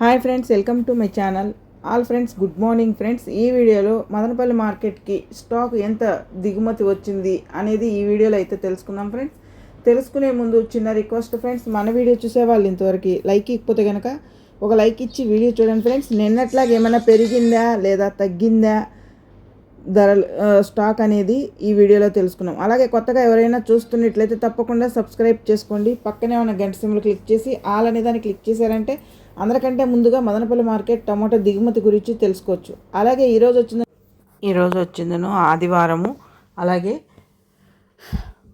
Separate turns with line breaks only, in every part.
Hi friends welcome to my channel. All friends good morning friends. ఈ వీడియోలో మదనపల్లి మార్కెట్కి stock ఎంత దిగుమతి వచ్చింది అనేది ఈ వీడియోలో అయితే తెలుసుకుందాం ఫ్రెండ్స్. తెలుసుకునే ముందు చిన్న రిక్వెస్ట్ ఫ్రెండ్స్ మన వీడియో చూసే వాళ్ళు ఇంతవరకు లైక్ ఇకపోతే కనుక ఒక లైక్ ఇచ్చి వీడియో చూడండి ఫ్రెండ్స్. నిన్నట్లాగా ఏమైనా పెరిగిందా లేదా తగ్గిందా ధరలు స్టాక్ అనేది ఈ వీడియోలో తెలుసుకున్నాం. అలాగే కొత్తగా ఎవరైనా చూస్తున్నట్లయితే తప్పకుండా సబ్స్క్రైబ్ చేసుకోండి. పక్కనే ఉన్న గంట సింబల్ క్లిక్ చేసి ఆల్ అనే దాన్ని క్లిక్ చేశారంటే అందరికంటే ముందుగా మదనపల్లి మార్కెట్ టమాటో దిగుమతి గురించి తెలుసుకోవచ్చు. అలాగే ఈరోజు వచ్చింది ఈరోజు వచ్చిందను ఆదివారము. అలాగే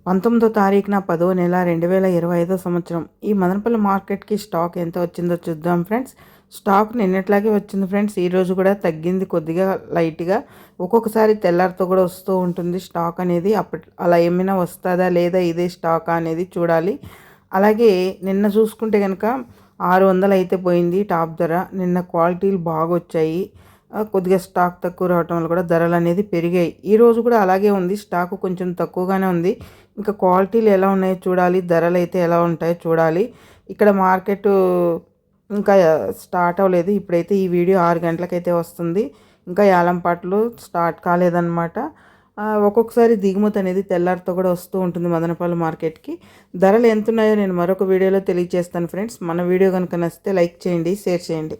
పంతొమ్మిదో తారీఖున పదో నెల రెండు వేల ఇరవై ఐదో సంవత్సరం. ఈ మదనపల్లి మార్కెట్కి స్టాక్ ఎంత వచ్చిందో చూద్దాం ఫ్రెండ్స్. స్టాక్ నిన్నట్లాగే వచ్చింది ఫ్రెండ్స్. ఈరోజు కూడా తగ్గింది కొద్దిగా లైట్గా. ఒక్కొక్కసారి తెల్లారితో కూడా వస్తూ ఉంటుంది స్టాక్ అనేది. అప్పటి అలా ఏమైనా వస్తుందా లేదా ఇదే స్టాక్ అనేది చూడాలి. అలాగే నిన్న చూసుకుంటే కనుక ఆరు వందలు అయితే పోయింది టాప్ ధర. నిన్న క్వాలిటీలు బాగా వచ్చాయి కొద్దిగా స్టాక్ తక్కువ రావటం వల్ల కూడా ధరలు అనేది పెరిగాయి. ఈ రోజు కూడా అలాగే ఉంది. స్టాక్ కొంచెం తక్కువగానే ఉంది. ఇంకా క్వాలిటీలు ఎలా ఉన్నాయో చూడాలి. ధరలు అయితే ఎలా ఉంటాయో చూడాలి. ఇక్కడ మార్కెట్ ఇంకా స్టార్ట్ అవ్వలేదు. ఇప్పుడైతే ఈ వీడియో ఆరు గంటలకైతే వస్తుంది. ఇంకా యాలంపాట్లు స్టార్ట్ కాలేదన్నమాట. ఒక్కొక్కసారి దిగుమతి అనేది తెల్లారితో కూడా వస్తూ ఉంటుంది మదనపాలు మార్కెట్కి. ధరలు ఎంత ఉన్నాయో నేను మరొక వీడియోలో తెలియజేస్తాను ఫ్రెండ్స్. మన వీడియో కనుక నచ్చితే లైక్ చేయండి షేర్ చేయండి.